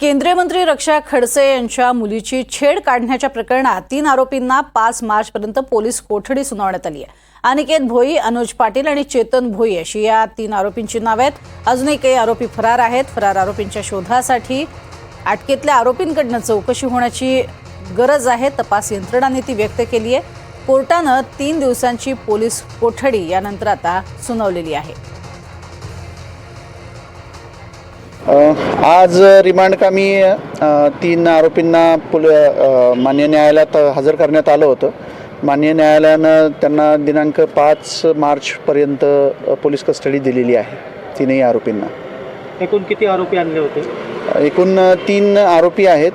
केंद्रीय मंत्री रक्षा खडसे यांच्या मुलीची छेड काढण्याच्या प्रकरणात तीन आरोपींना पाच मार्चपर्यंत पोलीस कोठडी सुनावण्यात आली आहे. अनिकेत भोई अनुज पाटील आणि चेतन भोई अशी या तीन आरोपींची नावे आहेत. अजूनही काही आरोपी फरार आहेत. फरार आरोपींच्या शोधासाठी अटकेतल्या आरोपींकडनं चौकशी होण्याची गरज आहे. तपास यंत्रणांनी ती व्यक्त केली आहे. कोर्टानं तीन दिवसांची पोलीस कोठडी यानंतर आता सुनावलेली आहे. आज रिमांड कामी अ, तीन आरोपींना पुल मान्य न्यायालयात हजर करण्यात आलं होतं. मान्य न्यायालयानं त्यांना दिनांक पाच मार्चपर्यंत पोलीस कस्टडी दिलेली आहे तीनही आरोपींना. एकूण किती आरोपी आणले होते? एकूण तीन आरोपी आहेत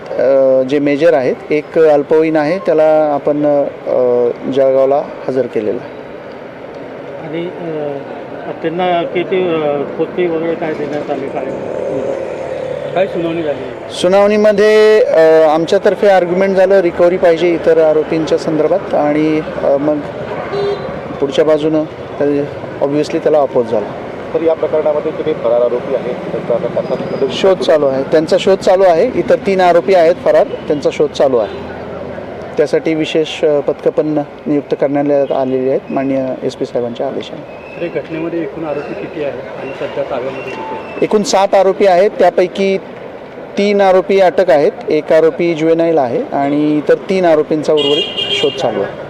जे मेजर आहेत. एक अल्पवयीन आहे त्याला आपण जळगावला हजर केलेलं आहे. आणि अ, त्यांना किती पोते वगैरे काय देण्यात आले काय? काय सुनावणी झाली? सुनावणीमध्ये आमच्यातर्फे आर्ग्युमेंट झालं रिकव्हरी पाहिजे इतर आरोपींच्या संदर्भात आणि मग पुढच्या बाजूनं ऑब्व्हियसली त्याला अपोज झाला. तर या प्रकरणामध्ये काही फरार आरोपी आहेत शोध चालू आहे. त्यांचा शोध चालू आहे. इतर तीन आरोपी आहेत फरार. त्यांचा शोध चालू आहे. त्यासाठी विशेष पथकं पण नियुक्त करण्यात आलेली आहेत माननीय एस पी साहेबांच्या आदेशाने. घटनेमध्ये एकूण आरोपी किती आहेत आणि सध्या ताब्यामध्ये एकूण सात आरोपी आहेत त्यापैकी तीन आरोपी अटक आहेत एक आरोपी ज्युएनाईल आहे आणि इतर तीन आरोपींचा उर्वरित शोध चालू आहे.